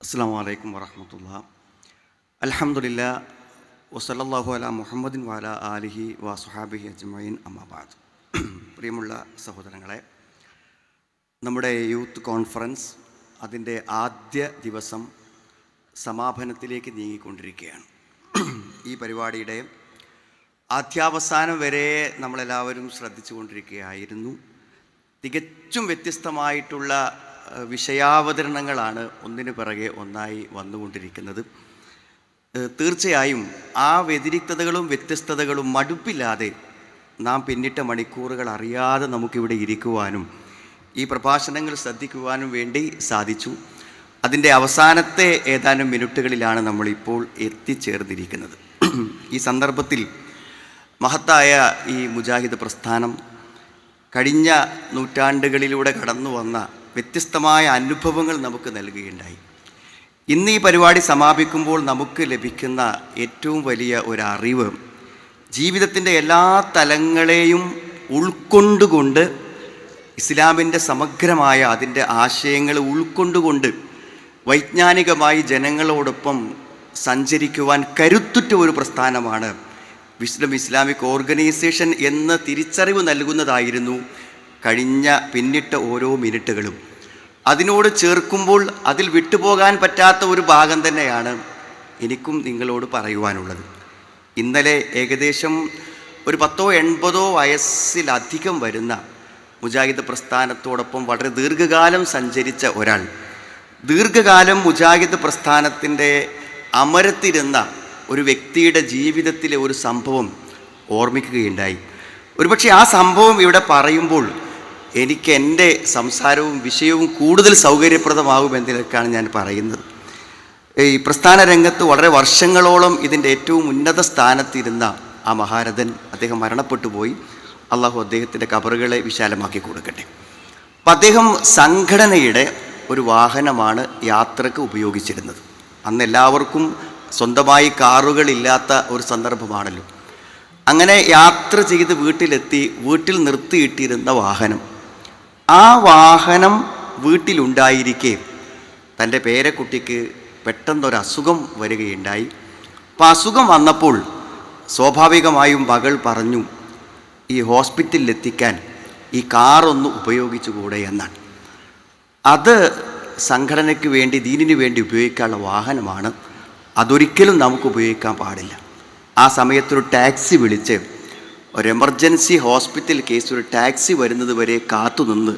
അസ്സാം വലൈക്കും വറഹമത്തുള്ള. അലഹമുല്ല വസലല്ലാഹു അല മുഹമ്മദിൻ വാല ആലിഹി വ സുഹാബിഹി അജ്മീൻ അമ്മാബാദ് പ്രിയമുള്ള സഹോദരങ്ങളെ നമ്മുടെ യൂത്ത് കോൺഫറൻസ് അതിന്റെ ആദ്യ ദിവസം സമാപനത്തിലേക്ക് നീങ്ങിക്കൊണ്ടിരിക്കുകയാണ്. ഈ പരിപാടിയുടെ ആദ്യാവസാനം വരെ നമ്മളെല്ലാവരും ശ്രദ്ധിച്ചു കൊണ്ടിരിക്കുകയായിരുന്നു തികച്ചും വ്യത്യസ്തമായിട്ടുള്ള വിഷയാവതരണങ്ങളാണ് ഒന്നിനു പിറകെ ഒന്നായി വന്നുകൊണ്ടിരിക്കുന്നത്. തീർച്ചയായും ആ വ്യതിരിക്തതകളും വ്യത്യസ്തതകളും മടുപ്പില്ലാതെ നാം പിന്നിട്ട മണിക്കൂറുകൾ അറിയാതെ നമുക്കിവിടെ ഇരിക്കുവാനും ഈ പ്രഭാഷണങ്ങൾ ശ്രദ്ധിക്കുവാനും വേണ്ടി സാധിച്ചു. അതിന്റെ അവസാനത്തെ ഏതാനും മിനിറ്റുകളിലാണ് നമ്മളിപ്പോൾ എത്തിച്ചേർന്നിരിക്കുന്നത്. ഈ സന്ദർഭത്തിൽ മഹത്തായ ഈ മുജാഹിദ് പ്രസ്ഥാനം കഴിഞ്ഞ നൂറ്റാണ്ടുകളിലൂടെ കടന്നു വന്ന വ്യത്യസ്തമായ അനുഭവങ്ങൾ നമുക്ക് നൽകുകയുണ്ടായി. ഇന്ന് ഈ പരിപാടി സമാപിക്കുമ്പോൾ നമുക്ക് ലഭിക്കുന്ന ഏറ്റവും വലിയ ഒരു അറിവ് ജീവിതത്തിന്റെ എല്ലാ തലങ്ങളെയും ഉൾക്കൊണ്ടുകൊണ്ട് ഇസ്ലാമിന്റെ സമഗ്രമായ അതിന്റെ ആശയങ്ങൾ ഉൾക്കൊണ്ടുകൊണ്ട് വൈജ്ഞാനികമായി ജനങ്ങളോടൊപ്പം സഞ്ചരിക്കുവാൻ കരുത്തുറ്റ ഒരു പ്രസ്ഥാനമാണ് വിസ്ലം ഇസ്ലാമിക് ഓർഗനൈസേഷൻ എന്ന തിരിച്ചറിവ് നൽകുന്നതായിരുന്നു കഴിഞ്ഞ പിന്നിട്ട ഓരോ മിനിറ്റുകളും. അതിനോട് ചേർക്കുമ്പോൾ അതിൽ വിട്ടുപോകാൻ പറ്റാത്ത ഒരു ഭാഗം തന്നെയാണ് എനിക്കും നിങ്ങളോട് പറയുവാനുള്ളത്. ഇന്നലെ ഏകദേശം ഒരു പത്തോ എൺപതോ വയസ്സിലധികം വരുന്ന മുജാഹിദ് പ്രസ്ഥാനത്തോടൊപ്പം വളരെ ദീർഘകാലം സഞ്ചരിച്ച ഒരാൾ. ദീർഘകാലം മുജാഹിദ് പ്രസ്ഥാനത്തിന്റെ അമരത്തിരുന്ന ഒരു വ്യക്തിയുടെ ജീവിതത്തിലെ ഒരു സംഭവം ഓർമ്മിക്കുകയുണ്ടായി. ഒരുപക്ഷെ ആ സംഭവം ഇവിടെ പറയുമ്പോൾ എനിക്ക് എന്റെ സംസാരവും വിഷയവും കൂടുതൽ സൗകര്യപ്രദമാകും സൗകര്യപ്രദമാകുമെന്നതിനൊക്കെയാണ് ഞാൻ പറയുന്നത്. ഈ പ്രസ്ഥാന രംഗത്ത് വളരെ വർഷങ്ങളോളം ഇതിന്റെ ഏറ്റവും ഉന്നത സ്ഥാനത്തിരുന്ന ആ മഹാരഥൻ അദ്ദേഹം മരണപ്പെട്ടു പോയി. അള്ളാഹു അദ്ദേഹത്തിന്റെ കബറുകളെ വിശാലമാക്കി കൊടുക്കട്ടെ. അപ്പം അദ്ദേഹം സംഘടനയുടെ ഒരു വാഹനമാണ് യാത്രയ്ക്ക് ഉപയോഗിച്ചിരുന്നത്. അന്ന് എല്ലാവർക്കും സ്വന്തമായി കാറുകളില്ലാത്ത ഒരു സന്ദർഭമാണല്ലോ. അങ്ങനെ യാത്ര ചെയ്ത് വീട്ടിലെത്തി വീട്ടിൽ നിർത്തിയിട്ടിരുന്ന വാഹനം ആ വാഹനം വീട്ടിലുണ്ടായിരിക്കെ. തന്റെ പേരക്കുട്ടിക്ക് പെട്ടെന്നൊരു അസുഖം വരികയുണ്ടായി. അപ്പം അസുഖം വന്നപ്പോൾ സ്വാഭാവികമായും മകൾ പറഞ്ഞു ഈ ഹോസ്പിറ്റലിലെത്തിക്കാൻ ഈ കാറൊന്ന് ഉപയോഗിച്ചുകൂടെ എന്നാണ്. അത് സംഘടനയ്ക്ക് വേണ്ടി ദീനിനു വേണ്ടി ഉപയോഗിക്കാനുള്ള വാഹനമാണ്. അതൊരിക്കലും നമുക്ക് ഉപയോഗിക്കാൻ പാടില്ല. ആ സമയത്തൊരു ടാക്സി വിളിച്ച് ഒരു എമർജൻസി ഹോസ്പിറ്റൽ കേസ് ഒരു ടാക്സി വരുന്നത് വരെ കാത്തുനിന്ന്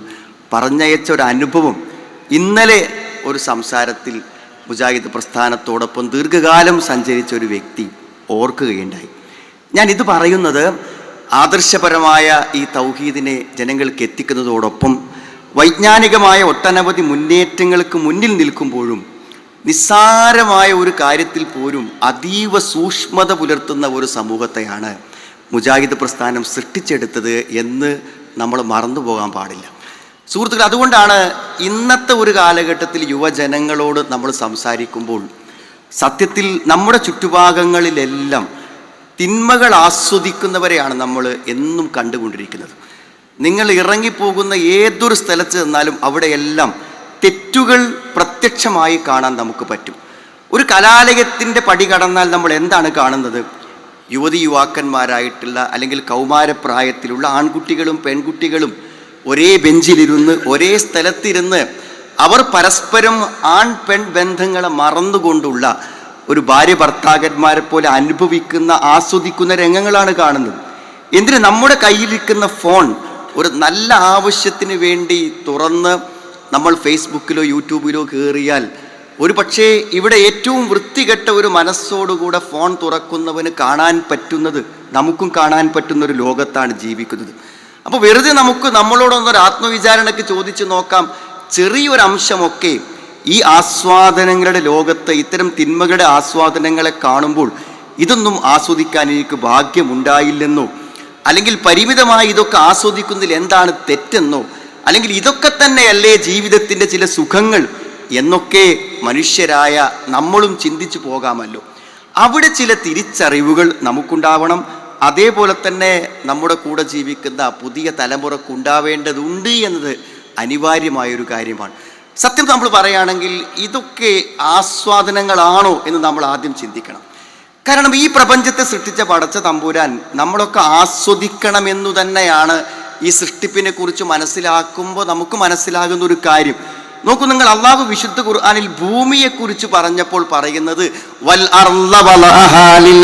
പറഞ്ഞയച്ച ഒരു അനുഭവം ഇന്നലെ ഒരു സംസാരത്തിൽ മുജാഹിദ് പ്രസ്ഥാനത്തോടൊപ്പം ദീർഘകാലം സഞ്ചരിച്ച ഒരു വ്യക്തി ഓർക്കുകയുണ്ടായി. ഞാൻ ഇത് പറയുന്നത് ആദർശപരമായ ഈ തൗഹീദിനെ ജനങ്ങൾക്ക് എത്തിക്കുന്നതോടൊപ്പം വൈജ്ഞാനികമായ ഒട്ടനവധി മുന്നേറ്റങ്ങൾക്ക് മുന്നിൽ നിൽക്കുമ്പോഴും നിസ്സാരമായ ഒരു കാര്യത്തിൽ പോലും അതീവ സൂക്ഷ്മത പുലർത്തുന്ന ഒരു സമൂഹത്തെയാണ് മുജാഹിദ് പ്രസ്ഥാനം സൃഷ്ടിച്ചെടുത്തത് എന്ന് നമ്മൾ മറന്നു പോകാൻ പാടില്ല. സുഹൃത്തുക്കൾ അതുകൊണ്ടാണ് ഇന്നത്തെ ഒരു കാലഘട്ടത്തിൽ യുവജനങ്ങളോട് നമ്മൾ സംസാരിക്കുമ്പോൾ സത്യത്തിൽ നമ്മുടെ ചുറ്റുഭാഗങ്ങളിലെല്ലാം തിന്മകൾ ആസ്വദിക്കുന്നവരെയാണ് നമ്മൾ എന്നും കണ്ടുകൊണ്ടിരിക്കുന്നത്. നിങ്ങൾ ഇറങ്ങിപ്പോകുന്ന ഏതൊരു സ്ഥലത്ത് നിന്നാലും അവിടെയെല്ലാം തെറ്റുകൾ പ്രത്യക്ഷമായി കാണാൻ നമുക്ക് പറ്റും. ഒരു കലാലയത്തിന്റെ പടി കടന്നാൽ നമ്മൾ എന്താണ് കാണുന്നത്? യുവതി യുവാക്കന്മാരായിട്ടുള്ള അല്ലെങ്കിൽ കൗമാരപ്രായത്തിലുള്ള ആൺകുട്ടികളും പെൺകുട്ടികളും ഒരേ ബെഞ്ചിലിരുന്ന് ഒരേ സ്ഥലത്തിരുന്ന് അവർ പരസ്പരം ആൺ പെൺ ബന്ധങ്ങളെ മറന്നുകൊണ്ടുള്ള ഒരു ഭാര്യ ഭർത്താക്കന്മാരെ പോലെ അനുഭവിക്കുന്ന ആസ്വദിക്കുന്ന രംഗങ്ങളാണ് കാണുന്നത്. എന്തിന് നമ്മുടെ കയ്യിലിരിക്കുന്ന ഫോൺ ഒരു നല്ല ആവശ്യത്തിന് വേണ്ടി തുറന്ന് നമ്മൾ ഫേസ്ബുക്കിലോ യൂട്യൂബിലോ കയറിയാൽ ഒരു പക്ഷേ ഇവിടെ ഏറ്റവും വൃത്തികെട്ട ഒരു മനസ്സോടുകൂടെ ഫോൺ തുറക്കുന്നവന് കാണാൻ പറ്റുന്നത് നമുക്കും കാണാൻ പറ്റുന്ന ഒരു ലോകത്താണ് ജീവിക്കുന്നത്. അപ്പോൾ വെറുതെ നമുക്ക് നമ്മളോടൊന്നൊരു ആത്മവിചാരണയ്ക്ക് ചോദിച്ചു നോക്കാം. ചെറിയൊരു അംശമൊക്കെ ഈ ആസ്വാദനങ്ങളുടെ ലോകത്ത് ഇത്തരം തിന്മകളുടെ ആസ്വാദനങ്ങളെ കാണുമ്പോൾ ഇതൊന്നും ആസ്വദിക്കാൻ എനിക്ക് ഭാഗ്യമുണ്ടായില്ലെന്നോ? അല്ലെങ്കിൽ പരിമിതമായി ഇതൊക്കെ ആസ്വദിക്കുന്നതിൽ എന്താണ് തെറ്റെന്നോ? അല്ലെങ്കിൽ ഇതൊക്കെ തന്നെയല്ലേ ജീവിതത്തിന്റെ ചില സുഖങ്ങൾ? എന്നൊക്കെ മനുഷ്യരായ നമ്മളും ചിന്തിച്ചു പോകാമല്ലോ. അവിടെ ചില തിരിച്ചറിവുകൾ നമുക്കുണ്ടാവണം. അതേപോലെ തന്നെ നമ്മുടെ കൂടെ ജീവിക്കുന്ന പുതിയ തലമുറക്കുണ്ടാവേണ്ടതുണ്ട് എന്നത് അനിവാര്യമായൊരു കാര്യമാണ്. സത്യം നമ്മൾ പറയുകയാണെങ്കിൽ ഇതൊക്കെ ആസ്വാദനങ്ങളാണോ എന്ന് നമ്മൾ ആദ്യം ചിന്തിക്കണം. കാരണം ഈ പ്രപഞ്ചത്തെ സൃഷ്ടിച്ച പടച്ച തമ്പുരാൻ നമ്മളൊക്കെ ആസ്വദിക്കണമെന്നു തന്നെയാണ് ഈ സൃഷ്ടിപ്പിനെ കുറിച്ച് മനസ്സിലാക്കുമ്പോൾ നമുക്ക് മനസ്സിലാകുന്ന ഒരു കാര്യം. നോക്കൂ നിങ്ങൾ അള്ളാഹു വിശുദ്ധ ഖുർആാനിൽ ഭൂമിയെക്കുറിച്ച് പറഞ്ഞപ്പോൾ പറയുന്നത് വൽ അനാം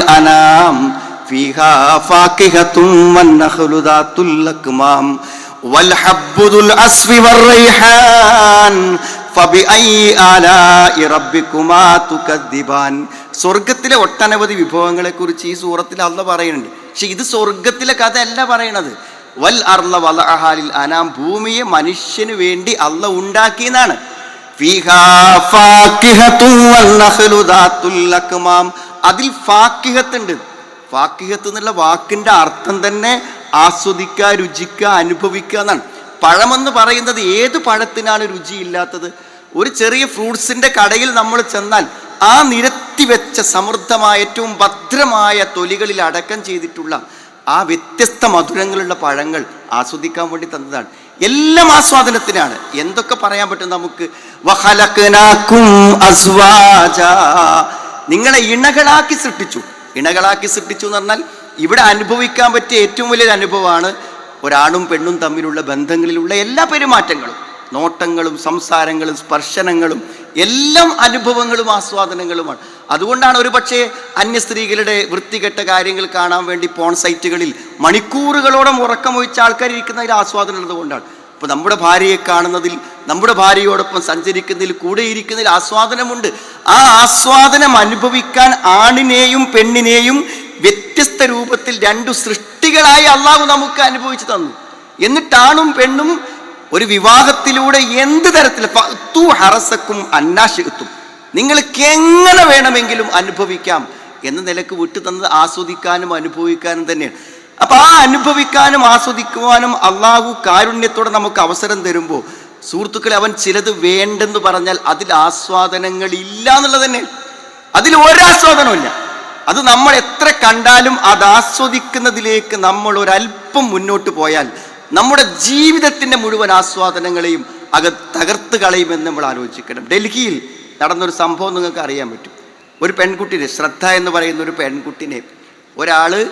സ്വർഗത്തിലെ ഒട്ടനവധി വിഭവങ്ങളെക്കുറിച്ച് ഈ സൂറത്തിൽ അള്ള പറയുന്നുണ്ട്. പക്ഷെ ഇത് സ്വർഗത്തിലെ കഥയല്ല പറയണത്. വൽ അർന്ന വല അഹാലിൽ അനാം ഭൂമിയെ മനുഷ്യന് വേണ്ടി അല്ല ഉണ്ടാക്കിയെന്നാണ്. അതിൽ ഫാക്കിഹത്തുണ്ട്. ഫാക്കിഹത്ത് എന്നുള്ള വാക്കിന്റെ അർത്ഥം തന്നെ ആസ്വദിക്കുക രുചിക്കുക അനുഭവിക്കുക എന്നാണ്. പഴമെന്ന് പറയുന്നത് ഏത് പഴത്തിനാണ് രുചിയില്ലാത്തത്? ഒരു ചെറിയ ഫ്രൂട്ട്സിന്റെ കടയിൽ നമ്മൾ ചെന്നാൽ ആ നിരത്തി വെച്ച സമൃദ്ധമായ ഏറ്റവും ഭദ്രമായ തൊലികളിൽ അടക്കം ചെയ്തിട്ടുള്ള ആ വ്യത്യസ്ത മധുരങ്ങളുള്ള പഴങ്ങൾ ആസ്വദിക്കാൻ വേണ്ടി തന്നതാണ്. എല്ലാം ആസ്വാദനത്തിനാണ്. എന്തൊക്കെ പറയാൻ പറ്റും നമുക്ക്. നിങ്ങളെ ഇണകളാക്കി സൃഷ്ടിച്ചു. ഇണകളാക്കി സൃഷ്ടിച്ചു എന്ന് പറഞ്ഞാൽ ഇവിടെ അനുഭവിക്കാൻ പറ്റിയ ഏറ്റവും വലിയൊരു അനുഭവമാണ് ഒരാണും പെണ്ണും തമ്മിലുള്ള ബന്ധങ്ങളിലുള്ള എല്ലാ പെരുമാറ്റങ്ങളും. നോട്ടങ്ങളും സംസാരങ്ങളും സ്പർശനങ്ങളും എല്ലാം അനുഭവങ്ങളും ആസ്വാദനങ്ങളുമാണ്. അതുകൊണ്ടാണ് ഒരു പക്ഷേ അന്യ സ്ത്രീകളുടെ വൃത്തികെട്ട കാര്യങ്ങൾ കാണാൻ വേണ്ടി പോൺ സൈറ്റുകളിൽ മണിക്കൂറുകളോടെ ഉറക്കമൊഴിച്ച ആൾക്കാർ ഇരിക്കുന്നതിൽ ആസ്വാദനം ഉള്ളതുകൊണ്ടാണ്. അപ്പോൾ നമ്മുടെ ഭാര്യയെ കാണുന്നതിൽ നമ്മുടെ ഭാര്യയോടൊപ്പം സഞ്ചരിക്കുന്നതിൽ കൂടെ ഇരിക്കുന്നതിൽ ആസ്വാദനമുണ്ട്. ആ ആസ്വാദനം അനുഭവിക്കാൻ ആണിനെയും പെണ്ണിനെയും വ്യത്യസ്ത രൂപത്തിൽ രണ്ടു സൃഷ്ടികളായി അള്ളാഹു നമുക്ക് അനുഭവിച്ചു തന്നു. എന്നിട്ടാണും പെണ്ണും ഒരു വിവാഹത്തിലൂടെ എന്ത് തരത്തിൽ ഫത്തു ഹറസക്കും അന്നാശിത്തും നിങ്ങൾക്ക് എങ്ങനെ വേണമെങ്കിലും അനുഭവിക്കാം എന്ന നിലയ്ക്ക് വിട്ടു തന്നത് ആസ്വദിക്കാനും അനുഭവിക്കാനും തന്നെയാണ്. അപ്പൊ ആ അനുഭവിക്കാനും ആസ്വദിക്കുവാനും അള്ളാഹു കാരുണ്യത്തോടെ നമുക്ക് അവസരം തരുമ്പോൾ സുഹൃത്തുക്കളെ അവൻ ചിലത് വേണ്ടെന്ന് പറഞ്ഞാൽ അതിൽ ആസ്വാദനങ്ങൾ ഇല്ല എന്നുള്ളത് തന്നെ. അതിൽ ഒരാസ്വാദനമില്ല അത് നമ്മൾ എത്ര കണ്ടാലും അത് ആസ്വദിക്കുന്നതിലേക്ക് നമ്മൾ ഒരല്പം മുന്നോട്ട് പോയാൽ നമ്മുടെ ജീവിതത്തിന്റെ മുഴുവൻ ആസ്വാദനങ്ങളെയും അക തകർത്ത് കളയുമെന്ന് നമ്മൾ ആലോചിക്കണം. ഡൽഹിയിൽ നടന്നൊരു സംഭവം നിങ്ങൾക്ക് അറിയാൻ പറ്റും. ഒരു പെൺകുട്ടിനെ ശ്രദ്ധ എന്ന് പറയുന്ന ഒരു പെൺകുട്ടിനെ ഒരാൾ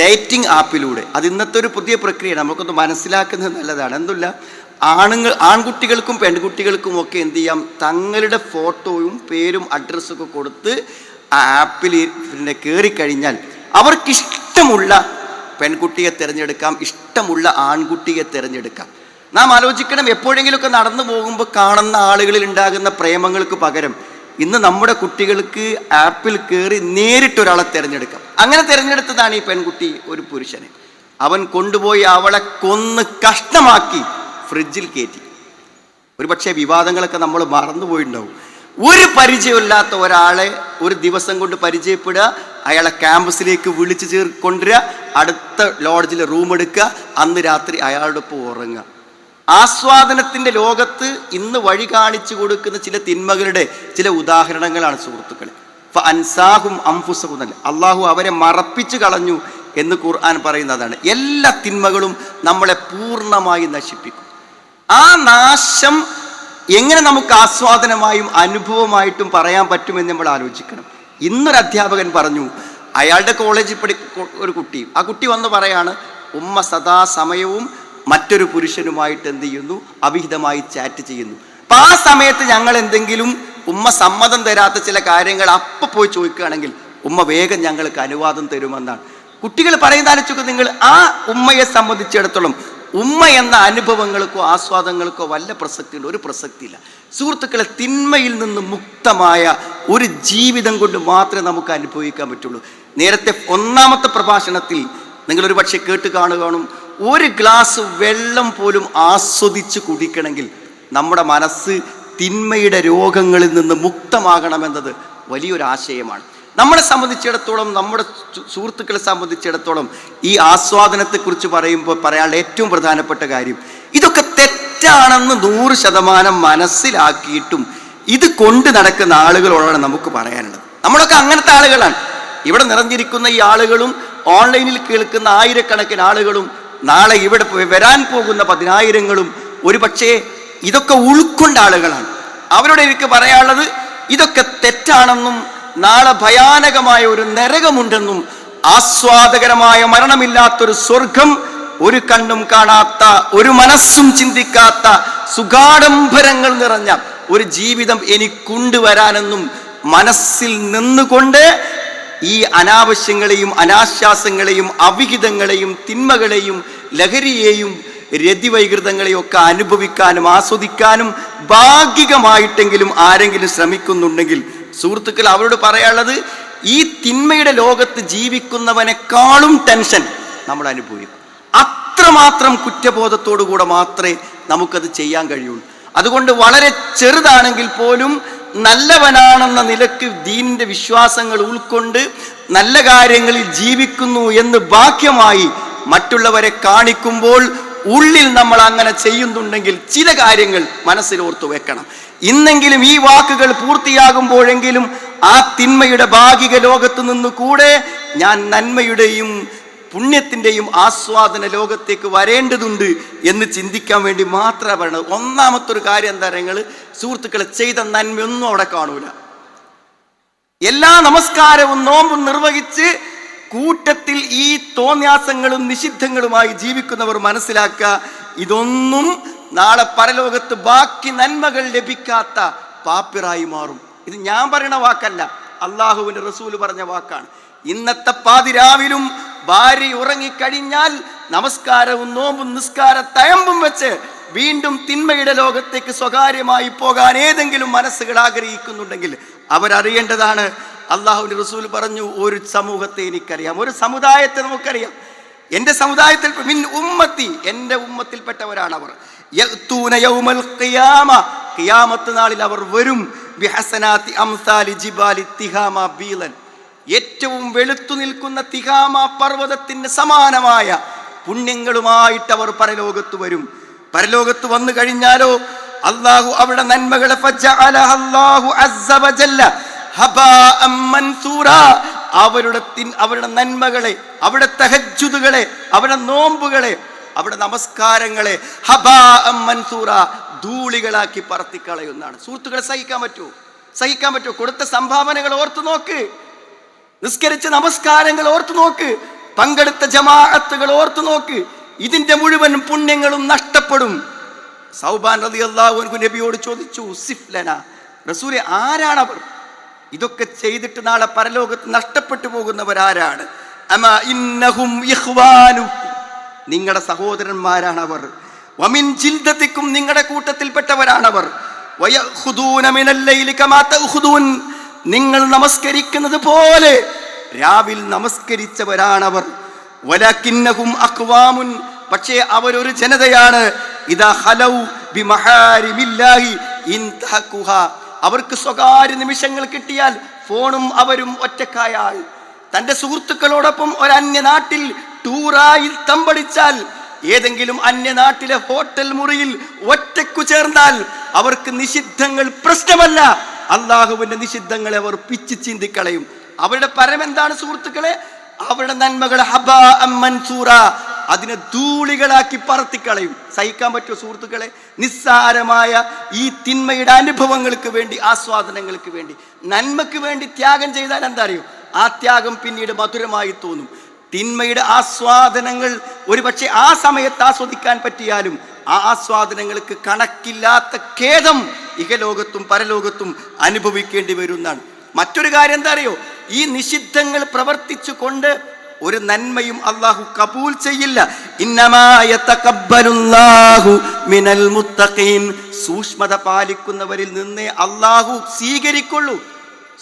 ഡേറ്റിംഗ് ആപ്പിലൂടെ അത് ഇന്നത്തെ ഒരു പുതിയ പ്രക്രിയയാണ് നമുക്കൊന്ന് മനസ്സിലാക്കുന്നത് നല്ലതാണ്. എന്തില്ല? ആണുങ്ങൾ ആൺകുട്ടികൾക്കും പെൺകുട്ടികൾക്കും ഒക്കെ എന്ത് ചെയ്യാം? തങ്ങളുടെ ഫോട്ടോയും പേരും അഡ്രസ്സൊക്കെ കൊടുത്ത് ആ ആപ്പിൽ പിന്നെ കയറിക്കഴിഞ്ഞാൽ അവർക്കിഷ്ടമുള്ള പെൺകുട്ടിയെ തിരഞ്ഞെടുക്കാം ഇഷ്ടമുള്ള ആൺകുട്ടിയെ തിരഞ്ഞെടുക്കാം. നാം ആലോചിക്കണം എപ്പോഴെങ്കിലുമൊക്കെ നടന്നു പോകുമ്പോൾ കാണുന്ന ആളുകളിൽ ഉണ്ടാകുന്ന പ്രേമങ്ങൾക്ക് പകരം ഇന്ന് നമ്മുടെ കുട്ടികൾക്ക് ആപ്പിൽ കയറി നേരിട്ടൊരാളെ തിരഞ്ഞെടുക്കാം. അങ്ങനെ തിരഞ്ഞെടുത്തതാണ് ഈ പെൺകുട്ടി ഒരു പുരുഷനെ. അവൻ കൊണ്ടുപോയി അവളെ കൊന്ന് കഷ്ടമാക്കി ഫ്രിഡ്ജിൽ കയറ്റി. ഒരു പക്ഷേ വിവാദങ്ങളൊക്കെ നമ്മൾ മറന്നുപോയിട്ടുണ്ടാവും. ഒരു പരിചയമില്ലാത്ത ഒരാളെ ഒരു ദിവസം കൊണ്ട് പരിചയപ്പെടുക അയാളെ ക്യാമ്പസിലേക്ക് വിളിച്ചു ചേർ കൊണ്ടുവരിക അടുത്ത ലോഡ്ജിൽ റൂം എടുക്കുക അന്ന് രാത്രി അയാളുടെ ഒപ്പം ഉറങ്ങുക. ആസ്വാദനത്തിന്റെ ലോകത്ത് ഇന്ന് വഴി കാണിച്ചു കൊടുക്കുന്ന ചില തിന്മകളുടെ ചില ഉദാഹരണങ്ങളാണ് സുഹൃത്തുക്കളെ. അൻസാഹും അംഫുസഹും തന്നെ അള്ളാഹു അവരെ മറപ്പിച്ചു കളഞ്ഞു എന്ന് ഖുർആൻ പറയുന്നതാണ്. എല്ലാ തിന്മകളും നമ്മളെ പൂർണമായി നശിപ്പിക്കും. ആ നാശം എങ്ങനെ നമുക്ക് ആസ്വാദനമായും അനുഭവമായിട്ടും പറയാൻ പറ്റുമെന്ന് നമ്മൾ ആലോചിക്കണം. ഇന്നൊരു അധ്യാപകൻ പറഞ്ഞു അയാളുടെ കോളേജിൽ പഠി ഒരു കുട്ടി ആ കുട്ടി വന്ന് പറയാണ് ഉമ്മ സദാ സമയവും മറ്റൊരു പുരുഷനുമായിട്ട് എന്ത് ചെയ്യുന്നു? അവിഹിതമായി ചാറ്റ് ചെയ്യുന്നു. അപ്പം ആ സമയത്ത് ഞങ്ങൾ എന്തെങ്കിലും ഉമ്മ സമ്മതം തരാത്ത ചില കാര്യങ്ങൾ അപ്പം പോയി ചോദിക്കുകയാണെങ്കിൽ ഉമ്മ വേഗം ഞങ്ങൾക്ക് അനുവാദം തരുമെന്നാണ്. കുട്ടികൾ പറയുന്ന നിങ്ങൾ ആ ഉമ്മയെ സംബന്ധിച്ചിടത്തോളം ഉമ്മ എന്ന അനുഭവങ്ങൾക്കോ ആസ്വാദങ്ങൾക്കോ വല്ല പ്രസക്തിയുണ്ട്? ഒരു പ്രസക്തിയില്ല. സുഹൃത്തുക്കളെ തിന്മയിൽ നിന്ന് മുക്തമായ ഒരു ജീവിതം കൊണ്ട് മാത്രമേ നമുക്ക് അനുഭവിക്കാൻ പറ്റുള്ളൂ. നേരത്തെ ഒന്നാമത്തെ പ്രഭാഷണത്തിൽ നിങ്ങൾ ഒരു പക്ഷെ കേട്ട് കാണുകയാണും ഒരു ഗ്ലാസ് വെള്ളം പോലും ആസ്വദിച്ച് കുടിക്കണമെങ്കിൽ നമ്മുടെ മനസ്സ് തിന്മയുടെ രോഗങ്ങളിൽ നിന്ന് മുക്തമാകണമെന്നത് വലിയൊരു ആശയമാണ്. നമ്മളെ സംബന്ധിച്ചിടത്തോളം നമ്മുടെ സുഹൃത്തുക്കളെ സംബന്ധിച്ചിടത്തോളം ഈ ആസ്വാദനത്തെക്കുറിച്ച് പറയുമ്പോൾ പറയാനുള്ള ഏറ്റവും പ്രധാനപ്പെട്ട കാര്യം ഇതൊക്കെ തെറ്റാണെന്ന് നൂറ് ശതമാനം മനസ്സിലാക്കിയിട്ടും ഇത് കൊണ്ട് നടക്കുന്ന ആളുകളോടാണ് നമുക്ക് പറയാനുള്ളത്. നമ്മളൊക്കെ അങ്ങനത്തെ ആളുകളാണ്. ഇവിടെ നിറഞ്ഞിരിക്കുന്ന ഈ ആളുകളും ഓൺലൈനിൽ കേൾക്കുന്ന ആയിരക്കണക്കിന് ആളുകളും നാളെ ഇവിടെ വരാൻ പോകുന്ന പതിനായിരങ്ങളും ഒരു പക്ഷേ ഇതൊക്കെ ഉൾക്കൊണ്ട ആളുകളാണ്. അവരോട് എനിക്ക് പറയാനുള്ളത് ഇതൊക്കെ തെറ്റാണെന്നും നാളെ ഭയാനകമായ ഒരു നരകമുണ്ടെന്നും ആസ്വാദകരമായ മരണമില്ലാത്തൊരു സ്വർഗം ഒരു കണ്ണും കാണാത്ത ഒരു മനസ്സും ചിന്തിക്കാത്ത സുഗാഡംബരങ്ങൾ നിറഞ്ഞ ഒരു ജീവിതം എനിക്കുണ്ട് വരാനെന്നും മനസ്സിൽ നിന്നുകൊണ്ട് ഈ അനാവശ്യങ്ങളെയും അനാശ്വാസങ്ങളെയും അവിഹിതങ്ങളെയും തിന്മകളെയും ലഹരിയെയും രതിവൈകൃതങ്ങളെയും ഒക്കെ അനുഭവിക്കാനും ആസ്വദിക്കാനും ഭാഗികമായിട്ടെങ്കിലും ആരെങ്കിലും ശ്രമിക്കുന്നുണ്ടെങ്കിൽ സുഹൃത്തുക്കൾ അവരോട് പറയാനുള്ളത് ഈ തിന്മയുടെ ലോകത്ത് ജീവിക്കുന്നവനേക്കാളും ടെൻഷൻ നമ്മൾ അനുഭവിക്കും. അത്രമാത്രം കുറ്റബോധത്തോടു കൂടെ മാത്രമേ നമുക്കത് ചെയ്യാൻ കഴിയുള്ളൂ. അതുകൊണ്ട് വളരെ ചെറുതാണെങ്കിൽ പോലും നല്ലവനാണെന്ന നിലയ്ക്ക് ദീനിന്റെ വിശ്വാസങ്ങൾ ഉൾക്കൊണ്ട് നല്ല കാര്യങ്ങളിൽ ജീവിക്കുന്നു എന്ന് ബാക്യമായി മറ്റുള്ളവരെ കാണിക്കുമ്പോൾ ഉള്ളിൽ നമ്മൾ അങ്ങനെ ചെയ്യുന്നുണ്ടെങ്കിൽ ചില കാര്യങ്ങൾ മനസ്സിൽ ഓർത്തു വെക്കണം. ഇന്നെങ്കിലും ഈ വാക്കുകൾ പൂർത്തിയാകുമ്പോഴെങ്കിലും ആ തിന്മയുടെ ഭാഗിക ലോകത്ത് നിന്ന് കൂടെ ഞാൻ നന്മയുടെയും പുണ്യത്തിന്റെയും ആസ്വാദന ലോകത്തേക്ക് വരേണ്ടതുണ്ട് എന്ന് ചിന്തിക്കാൻ വേണ്ടി മാത്രമേ പറയണത് ഒന്നാമത്തെ ഒരു കാര്യം എന്താ നിങ്ങൾ സുഹൃത്തുക്കളെ ചെയ്ത നന്മയൊന്നും അവിടെ കാണൂല. എല്ലാ നമസ്കാരവും നോമ്പും നിർവഹിച്ച് കൂട്ടത്തിൽ ഈ തോന്യാസങ്ങളും നിഷിദ്ധങ്ങളുമായി ജീവിക്കുന്നവർ മനസ്സിലാക്കുക ഇതൊന്നും നാളെ പരലോകത്ത് ബാക്കി നന്മകൾ ലഭിക്കാത്ത പാപ്പിറായി മാറും. ഇത് ഞാൻ പറയുന്ന വാക്കല്ല അള്ളാഹുവിന്റെ റസൂൽ പറഞ്ഞ വാക്കാണ്. ഇന്നത്തെ പാതിരാവിലും ഭാര്യ ഉറങ്ങിക്കഴിഞ്ഞാൽ നമസ്കാരവും നോമ്പും നിസ്കാര തയമ്പും വെച്ച് വീണ്ടും തിന്മയുടെ ലോകത്തേക്ക് സ്വകാര്യമായി പോകാൻ ഏതെങ്കിലും മനസ്സുകൾ ആഗ്രഹിക്കുന്നുണ്ടെങ്കിൽ അവരറിയേണ്ടതാണ് അള്ളാഹുവിന്റെ റസൂൽ പറഞ്ഞു ഒരു സമൂഹത്തെ എനിക്കറിയാം ഒരു സമുദായത്തെ നമുക്കറിയാം. എന്റെ സമുദായത്തിൽ മിൻ ഉമ്മത്തി എന്റെ ഉമ്മത്തിൽപ്പെട്ടവരാണ് അവർ. ഖിയാമത്ത് നാളിൽ അവർ വരും. അംസാലി ജിബാലി ബീലൻ. ഏറ്റവും വെളുത്തു നിൽക്കുന്ന തിഹാമ പർവതത്തിന് സമാനമായ പുണ്യങ്ങളുമായിട്ട് അവർ പരലോകത്ത് വരും. പരലോകത്ത് വന്നു കഴിഞ്ഞാലോ അള്ളാഹു അവിടെ നന്മകളെ അവരുടെ അവരുടെ നന്മകളെ അവിടെ തഹജുദുകളെ അവരുടെ നോമ്പുകളെ അവിടെ നമസ്കാരങ്ങളെ ഹബാ മൻസൂറ ധൂളികളാക്കി പറത്തിക്കളയുന്നതാണ്. സുഹൃത്തുക്കളെ സഹിക്കാൻ പറ്റുമോ? സഹിക്കാൻ പറ്റുമോ? കൊടുത്ത സംഭാവനകൾ ഓർത്തു നോക്ക്. നിസ്കരിച്ച നമസ്കാരങ്ങൾ ഓർത്തു നോക്ക്. പങ്കെടുത്ത ജമാഅത്തുകൾ ഓർത്തു നോക്ക്. ഇതിന്റെ മുഴുവൻ പുണ്യങ്ങളും നഷ്ടപ്പെടും. സൗബാൻ റതി നബിയോട് ചോദിച്ചു സിഫ്ലന റസൂലെ ആരാണവർ? ഇതൊക്കെ ചെയ്തിട്ട് നാളെ പരലോകത്ത് നഷ്ടപ്പെട്ടു പോകുന്നവരാരാണ്? അമ ഇന്നഹും നിങ്ങളുടെ സഹോദരന്മാരാണവർ. വമിൻ ജിൽദത്തിക്കും നിങ്ങളുടെ കൂട്ടത്തിൽപ്പെട്ടവരാണവർ. നിങ്ങൾ നമസ്കരിക്കുന്നത് പോലെ രാവിൽ നമസ്കരിച്ചവരാണവർ. വലക്കിന്നഹും അക്വാമുൻ പക്ഷേ അവരൊരു ജനതയാണ്. ഇതാ ഹലൗ ബിമഹാരിമില്ലാഹി ഇൻതഹക്കുഹ. അവർക്ക് സ്വകാര്യ നിമിഷങ്ങൾ കിട്ടിയാൽ ഫോണും അവരും ഒറ്റക്കായാൽ. തന്റെ സുഹൃത്തുക്കളോടൊപ്പം ഒരു അന്യനാട്ടിൽ ടൂറായി തമ്പടിച്ചാൽ ഏതെങ്കിലും അന്യനാട്ടിലെ ഹോട്ടൽ മുറിയിൽ ഒറ്റക്കു ചേർന്നാൽ അവർക്ക് നിഷിദ്ധങ്ങൾ പ്രശ്നമല്ല. അള്ളാഹുവിന്റെ നിഷിദ്ധങ്ങളെ അവർ പിച്ച് ചിന്തിക്കളയും. അവരുടെ പരമെന്താണ് സുഹൃത്തുക്കളെ? അവരുടെ നന്മകൾ ഹബ മൻസൂറ. അതിനെ ധൂളികളാക്കി പറത്തിക്കളയും. സഹിക്കാൻ പറ്റുമോ സുഹൃത്തുക്കളെ? നിസ്സാരമായ ഈ തിന്മയുടെ അനുഭവങ്ങൾക്ക് വേണ്ടി ആസ്വാദനങ്ങൾക്ക് വേണ്ടി. നന്മയ്ക്ക് വേണ്ടി ത്യാഗം ചെയ്താൽ എന്താ അറിയോ ആ ത്യാഗം പിന്നീട് മധുരമായി തോന്നും. തിന്മയുടെ ആസ്വാദനങ്ങൾ ഒരുപക്ഷെ ആ സമയത്ത് ആസ്വദിക്കാൻ പറ്റിയാലും ആ ആസ്വാദനങ്ങൾക്ക് കണക്കില്ലാത്ത ഖേദം ഇഹലോകത്തും പരലോകത്തും അനുഭവിക്കേണ്ടി വരുന്നതാണ്. മറ്റൊരു കാര്യം എന്താ അറിയോ ഈ നിഷിദ്ധങ്ങൾ പ്രവർത്തിച്ചു കൊണ്ട് ഒരു നന്മയും അള്ളാഹു കബൂൽ ചെയ്യില്ല. മിനൽ മുത്തഖീൻ. സൂക്ഷ്മത പാലിക്കുന്നവരിൽ നിന്നേ അള്ളാഹു സ്വീകരിക്കുള്ളൂ.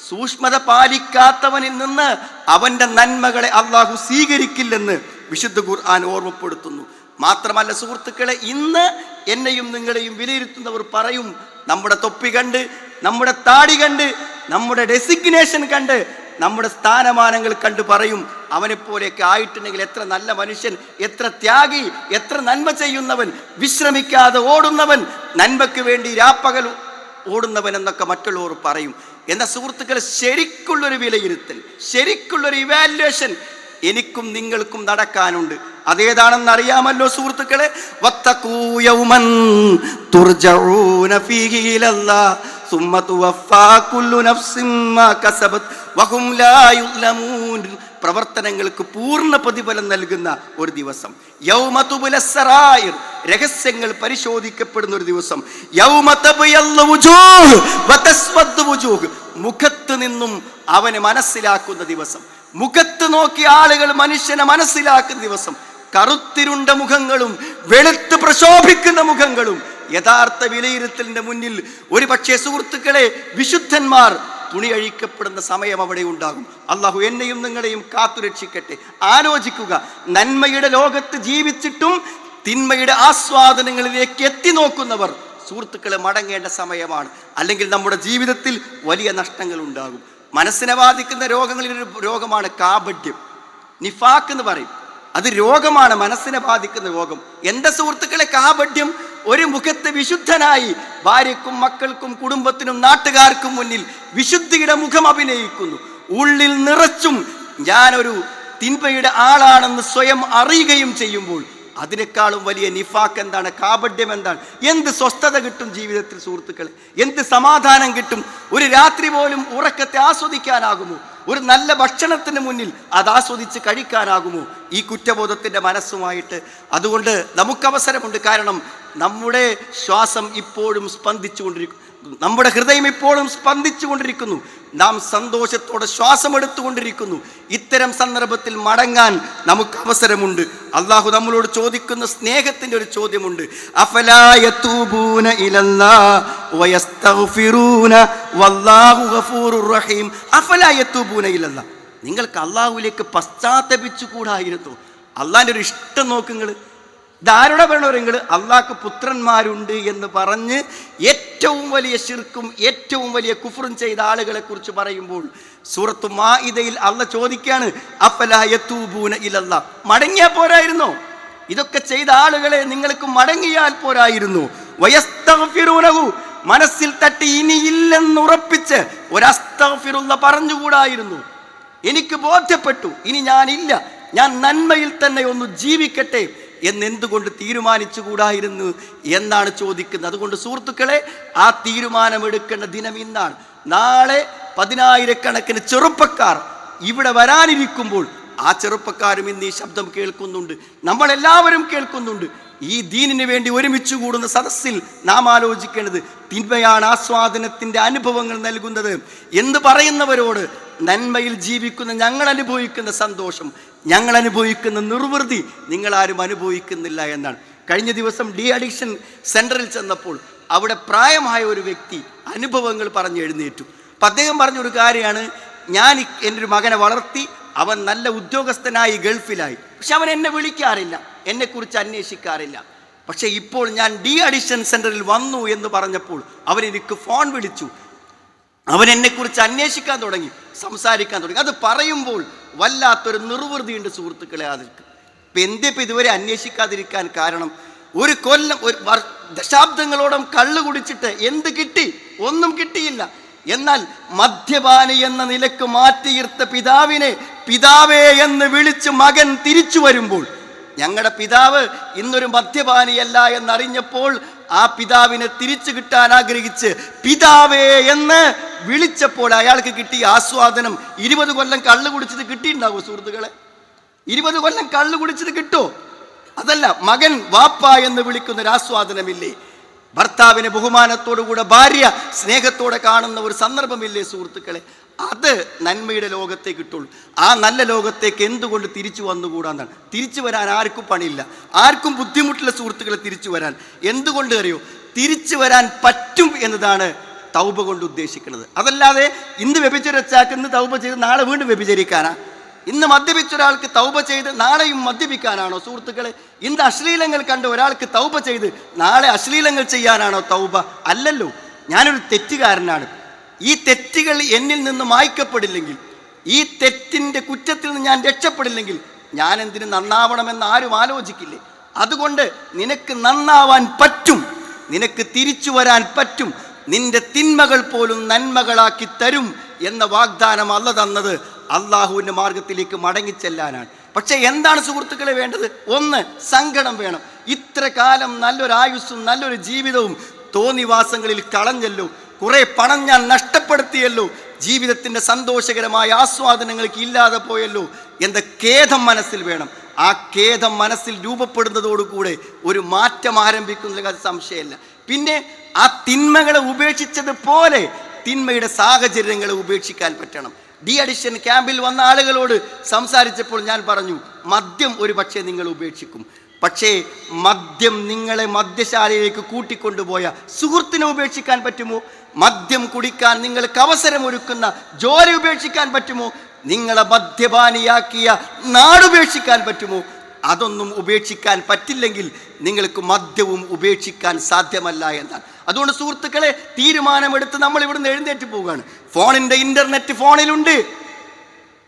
സൂക്ഷ്മത പാലിക്കാത്തവനിൽ നിന്ന് അവന്റെ നന്മകളെ അള്ളാഹു സ്വീകരിക്കില്ലെന്ന് വിശുദ്ധ ഖുർആൻ ഓർമ്മപ്പെടുത്തുന്നു. മാത്രമല്ല സുഹൃത്തുക്കളെ ഇന്ന് എന്നെയും നിങ്ങളെയും വിലയിരുത്തുന്നവർ പറയും നമ്മുടെ തൊപ്പി കണ്ട് നമ്മുടെ താടി കണ്ട് നമ്മുടെ ഡെസിഗ്നേഷൻ കണ്ട് നമ്മുടെ സ്ഥാനമാനങ്ങൾ കണ്ടു പറയും അവനെപ്പോലെയൊക്കെ ആയിട്ടുണ്ടെങ്കിൽ എത്ര നല്ല മനുഷ്യൻ എത്ര ത്യാഗി എത്ര നന്മ ചെയ്യുന്നവൻ വിശ്രമിക്കാതെ ഓടുന്നവൻ നന്മയ്ക്ക് വേണ്ടി രാപ്പകൽ ഓടുന്നവൻ എന്നൊക്കെ മറ്റുള്ളവർ പറയും. എന്ന സുഹൃത്തുക്കൾ ശരിക്കുള്ളൊരു വിലയിരുത്തൽ ശരിക്കുള്ളൊരു ഇവാലുവേഷൻ എനിക്കും നിങ്ങൾക്കും നടക്കാനുണ്ട്. അതേതാണെന്ന് അറിയാമല്ലോ സുഹൃത്തുക്കളെ വത്തഖൂ توفى كل نفس ما كسبت وهم لا يظلمون. പ്രവർത്തനങ്ങൾക്ക് പൂർണ പ്രതിഫലം നൽകുന്ന ഒരു ദിവസം. യൗമതുബുലസറായിർ രഹസ്യങ്ങൾ പരിശോധിക്കപ്പെടുന്ന ഒരു ദിവസം. മുഖത്ത് നിന്നും അവനെ മനസ്സിലാക്കുന്ന ദിവസം. മുഖത്ത് നോക്കി ആളുകൾ മനുഷ്യനെ മനസ്സിലാക്കുന്ന ദിവസം. കറുത്തിരുണ്ട മുഖങ്ങളും വെളുത്ത് പ്രശോഭിക്കുന്ന മുഖങ്ങളും യഥാർത്ഥ വിലയിരുത്തലിന്റെ മുന്നിൽ ഒരു പക്ഷേ സുഹൃത്തുക്കളെ വിശുദ്ധന്മാർ തുണി അഴിക്കപ്പെടുന്ന സമയം അവിടെ ഉണ്ടാകും. അള്ളാഹു എന്നെയും നിങ്ങളെയും കാത്തുരക്ഷിക്കട്ടെ. ആലോചിക്കുക. നന്മയുടെ ലോകത്ത് ജീവിച്ചിട്ടും തിന്മയുടെ ആസ്വാദനങ്ങളിലേക്ക് എത്തി നോക്കുന്നവർ സുഹൃത്തുക്കളെ മടങ്ങേണ്ട സമയമാണ്. അല്ലെങ്കിൽ നമ്മുടെ ജീവിതത്തിൽ വലിയ നഷ്ടങ്ങൾ ഉണ്ടാകും. മനസ്സിനെ ബാധിക്കുന്ന രോഗങ്ങളിൽ ഒരു രോഗമാണ് കാപഡ്യം നിഫാക്ക് എന്ന് പറയും. അത് രോഗമാണ് മനസ്സിനെ ബാധിക്കുന്ന രോഗം. എന്റെ സുഹൃത്തുക്കളെ കാപഠ്യം ഒരു മുഖത്ത് വിശുദ്ധനായി ഭാര്യക്കും മക്കൾക്കും കുടുംബത്തിനും നാട്ടുകാർക്കും മുന്നിൽ വിശുദ്ധിയുടെ മുഖം അഭിനയിക്കുന്നു. ഉള്ളിൽ നിറച്ചും ഞാനൊരു തിന്മയുടെ ആളാണെന്ന് സ്വയം അറിയുകയും ചെയ്യുമ്പോൾ അതിനേക്കാളും വലിയ നിഫാക്ക് എന്താണ് കാപഡ്യം എന്താണ്? എന്ത് സ്വസ്ഥത കിട്ടും ജീവിതത്തിൽ സുഹൃത്തുക്കളെ? എന്ത് സമാധാനം കിട്ടും? ഒരു രാത്രി പോലും ഉറക്കത്തെ ആസ്വദിക്കാനാകുമോ? ഒരു നല്ല ഭക്ഷണത്തിന് മുന്നിൽ അത് ആസ്വദിച്ച് കഴിക്കാനാകുമോ? ഈ കുറ്റബോധത്തിന്റെ മനസ്സുമായിട്ട്. അതുകൊണ്ട് നമുക്ക് അവസരമുണ്ട് കാരണം നമ്മുടെ ശ്വാസം ഇപ്പോഴും സ്പന്ദിച്ചുകൊണ്ടിരിക്കും. നമ്മുടെ ഹൃദയം ഇപ്പോഴും സ്പന്ദിച്ചു കൊണ്ടിരിക്കുന്നു. നാം സന്തോഷത്തോടെ ശ്വാസം എടുത്തുകൊണ്ടിരിക്കുന്നു. ഇത്തരം സന്ദർഭത്തിൽ മടങ്ങാൻ നമുക്ക് അവസരമുണ്ട്. അള്ളാഹു നമ്മളോട് ചോദിക്കുന്ന സ്നേഹത്തിന്റെ ഒരു ചോദ്യമുണ്ട്. നിങ്ങൾക്ക് അള്ളാഹുവിലേക്ക് പശ്ചാത്തപിച്ചുകൂടായിരുന്നു? അള്ളാഹിന്റെ ഒരു ഇഷ്ടം നോക്കുങ്ങൾ ഇതാരുടെ പറയണവരെങ്കിൽ അള്ളാഹ്ക്ക് പുത്രന്മാരുണ്ട് എന്ന് പറഞ്ഞ് ഏറ്റവും വലിയ ശിർക്കും ഏറ്റവും വലിയ കുഫറും ചെയ്ത ആളുകളെ കുറിച്ച് പറയുമ്പോൾ സൂറത്ത് മാഇദയിൽ അള്ള ചോദിക്കാണ് അപ്പലായൂന ഇലല്ല? മടങ്ങിയാ പോരായിരുന്നോ? ഇതൊക്കെ ചെയ്ത ആളുകളെ നിങ്ങൾക്ക് മടങ്ങിയാൽ പോരായിരുന്നു. വയസ്തഗ്ഫിറൂനഹു മനസ്സിൽ തട്ടി ഇനിയില്ലെന്നുറപ്പിച്ച് ഒരസ്തഫിറുള്ള പറഞ്ഞുകൂടായിരുന്നു. എനിക്ക് ബോധ്യപ്പെട്ടു ഇനി ഞാനില്ല ഞാൻ നന്മയിൽ തന്നെ ഒന്ന് ജീവിക്കട്ടെ എന്നെന്തുകൊണ്ട് തീരുമാനിച്ചുകൂടായിരുന്നു എന്നാണ് ചോദിക്കുന്നത്. അതുകൊണ്ട് സുഹൃത്തുക്കളെ ആ തീരുമാനമെടുക്കേണ്ട ദിനം ഇന്നാണ്. നാളെ പതിനായിരക്കണക്കിന് ചെറുപ്പക്കാർ ഇവിടെ വരാനിരിക്കുമ്പോൾ ആ ചെറുപ്പക്കാരും ഇന്ന് ഈ ശബ്ദം കേൾക്കുന്നുണ്ട്. നമ്മളെല്ലാവരും കേൾക്കുന്നുണ്ട്. ഈ ദീനിന് വേണ്ടി ഒരുമിച്ച് കൂടുന്ന സദസ്സിൽ നാം ആലോചിക്കേണ്ടത് തിന്മയാണ് ആസ്വാദനത്തിന്റെ അനുഭവങ്ങൾ നൽകുന്നത്. എന്ന് പറയുന്നവരോട് നന്മയിൽ ജീവിക്കുന്ന ഞങ്ങൾ അനുഭവിക്കുന്ന സന്തോഷം ഞങ്ങൾ അനുഭവിക്കുന്ന നിർവൃതി നിങ്ങളാരും അനുഭവിക്കുന്നില്ല എന്നാണ്. കഴിഞ്ഞ ദിവസം ഡി അഡിക്ഷൻ സെന്ററിൽ ചെന്നപ്പോൾ അവിടെ പ്രായമായ ഒരു വ്യക്തി അനുഭവങ്ങൾ പറഞ്ഞ് എഴുന്നേറ്റു. അപ്പം അദ്ദേഹം പറഞ്ഞൊരു കാര്യമാണ് ഞാൻ എന്റെ ഒരു മകനെ വളർത്തി അവൻ നല്ല ഉദ്യോഗസ്ഥനായി ഗൾഫിലായി. പക്ഷെ അവൻ എന്നെ വിളിക്കാറില്ല. എന്നെക്കുറിച്ച് അന്വേഷിക്കാറില്ല. പക്ഷേ ഇപ്പോൾ ഞാൻ ഡി അഡിഷൻ സെന്ററിൽ വന്നു എന്ന് പറഞ്ഞപ്പോൾ അവരെനിക്ക് ഫോൺ വിളിച്ചു. അവൻ എന്നെക്കുറിച്ച് അന്വേഷിക്കാൻ തുടങ്ങി സംസാരിക്കാൻ തുടങ്ങി. അത് പറയുമ്പോൾ വല്ലാത്തൊരു നിർവൃതിയുണ്ട് സുഹൃത്തുക്കളെ അതിൽക്ക് ഇപ്പം എന്തിപ്പോൾ ഇതുവരെ അന്വേഷിക്കാതിരിക്കാൻ കാരണം? ഒരു കൊല്ലം ഒരു ദശാബ്ദങ്ങളോളം കള്ള് കുടിച്ചിട്ട് എന്ത് കിട്ടി? ഒന്നും കിട്ടിയില്ല. എന്നാൽ മദ്യപാനി എന്ന നിലയ്ക്ക് മാറ്റിയിർത്ത പിതാവിനെ പിതാവേ എന്ന് വിളിച്ച് മകൻ തിരിച്ചു വരുമ്പോൾ ഞങ്ങളുടെ പിതാവ് ഇന്നൊരു മദ്യപാനിയല്ല എന്നറിഞ്ഞപ്പോൾ ആ പിതാവിനെ തിരിച്ചു കിട്ടാൻ ആഗ്രഹിച്ച് പിതാവേ എന്ന് വിളിച്ചപ്പോൾ അയാൾക്ക് കിട്ടിയ ആസ്വാദനം ഇരുപത് കൊല്ലം കള്ളു കുടിച്ചത് കിട്ടിയിട്ടുണ്ടാവും സുഹൃത്തുക്കളെ? ഇരുപത് കൊല്ലം കള്ളു കുടിച്ചത് കിട്ടോ? അതല്ല മകൻ വാപ്പ എന്ന് വിളിക്കുന്ന ഒരു ആസ്വാദനമില്ലേ? ഭർത്താവിനെ ബഹുമാനത്തോടുകൂടെ ഭാര്യ സ്നേഹത്തോടെ കാണുന്ന ഒരു സന്ദർഭമില്ലേ സുഹൃത്തുക്കളെ? അത് നന്മയുടെ ലോകത്തേക്ക് കിട്ടുള്ളൂ ആ നല്ല ലോകത്തേക്ക് എന്തുകൊണ്ട് തിരിച്ചു വന്നുകൂടാന്നാണ്. തിരിച്ചു വരാൻ ആർക്കും പണിയില്ല. ആർക്കും ബുദ്ധിമുട്ടുള്ള സുഹൃത്തുക്കളെ തിരിച്ചു വരാൻ. എന്തുകൊണ്ട് അറിയോ? തിരിച്ചു വരാൻ പറ്റും എന്നതാണ് തൗബ കൊണ്ട് ഉദ്ദേശിക്കുന്നത്. അതല്ലാതെ ഇന്ന് വ്യഭിചരിച്ചാക്ക് ഇന്ന് തൗബ ചെയ്ത് നാളെ വീണ്ടും വ്യഭിചരിക്കാനാ? ഇന്ന് മദ്യപിച്ച ഒരാൾക്ക് തൗബ ചെയ്ത് നാളെയും മദ്യപിക്കാനാണോ സുഹൃത്തുക്കളെ? ഇന്ന് അശ്ലീലങ്ങൾ കണ്ട ഒരാൾക്ക് തൗബ ചെയ്ത് നാളെ അശ്ലീലങ്ങൾ ചെയ്യാനാണോ തൗബ? അല്ലല്ലോ. ഞാനൊരു തെറ്റുകാരനാണ്. ഈ തെറ്റുകൾ എന്നിൽ നിന്ന് മായ്ക്കപ്പെടില്ലെങ്കിൽ ഈ തെറ്റിന്റെ കുറ്റത്തിൽ നിന്ന് ഞാൻ രക്ഷപ്പെടില്ലെങ്കിൽ ഞാൻ എന്തിനു നന്നാവണമെന്ന് ആരും ആലോചിക്കില്ലേ? അതുകൊണ്ട് നിനക്ക് നന്നാവാൻ പറ്റും നിനക്ക് തിരിച്ചു വരാൻ പറ്റും നിന്റെ തിന്മകൾ പോലും നന്മകളാക്കി തരും എന്ന വാഗ്ദാനം അല്ല തന്നത്. അള്ളാഹുവിന്റെ മാർഗത്തിലേക്ക് മടങ്ങിച്ചെല്ലാനാണ്. പക്ഷേ എന്താണ് സുഹൃത്തുക്കളെ വേണ്ടത്? ഒന്ന് സങ്കടം വേണം. ഇത്ര കാലം നല്ലൊരു ആയുസ്സും നല്ലൊരു ജീവിതവും തോന്നിവാസങ്ങളിൽ കളഞ്ഞല്ലോ. കുറെ പണം ഞാൻ നഷ്ടപ്പെടുത്തിയല്ലോ. ജീവിതത്തിന്റെ സന്തോഷകരമായ ആസ്വാദനങ്ങൾക്ക് ഇല്ലാതെ പോയല്ലോ. എന്ന ഖേദം മനസ്സിൽ വേണം. ആ ഖേദം മനസ്സിൽ രൂപപ്പെടുന്നതോടുകൂടെ ഒരു മാറ്റം ആരംഭിക്കുന്നതിൽ സംശയമില്ല. പിന്നെ ആ തിന്മകളെ ഉപേക്ഷിച്ചത് പോലെ തിന്മയുടെ സാഹചര്യങ്ങളെ ഉപേക്ഷിക്കാൻ പറ്റണം. ഡി അഡിഷൻ ക്യാമ്പിൽ വന്ന ആളുകളോട് സംസാരിച്ചപ്പോൾ ഞാൻ പറഞ്ഞു മദ്യം ഒരു പക്ഷേ നിങ്ങൾ ഉപേക്ഷിക്കും. പക്ഷേ മദ്യം നിങ്ങളെ മദ്യശാലയിലേക്ക് കൂട്ടിക്കൊണ്ടുപോയ സുഹൃത്തിനെ ഉപേക്ഷിക്കാൻ പറ്റുമോ? മദ്യം കുടിക്കാൻ നിങ്ങൾക്ക് അവസരമൊരുക്കുന്ന ജോലി ഉപേക്ഷിക്കാൻ പറ്റുമോ? നിങ്ങളെ മദ്യപാനിയാക്കിയ നാടുപേക്ഷിക്കാൻ പറ്റുമോ? അതൊന്നും ഉപേക്ഷിക്കാൻ പറ്റില്ലെങ്കിൽ നിങ്ങൾക്ക് മദ്യവും ഉപേക്ഷിക്കാൻ സാധ്യമല്ല എന്നാണ്. അതുകൊണ്ട് സുഹൃത്തുക്കളെ തീരുമാനമെടുത്ത് നമ്മൾ ഇവിടുന്ന് എഴുന്നേറ്റ് പോവുകയാണ്. ഫോണിന്റെ ഇന്റർനെറ്റ് ഫോണിലുണ്ട്.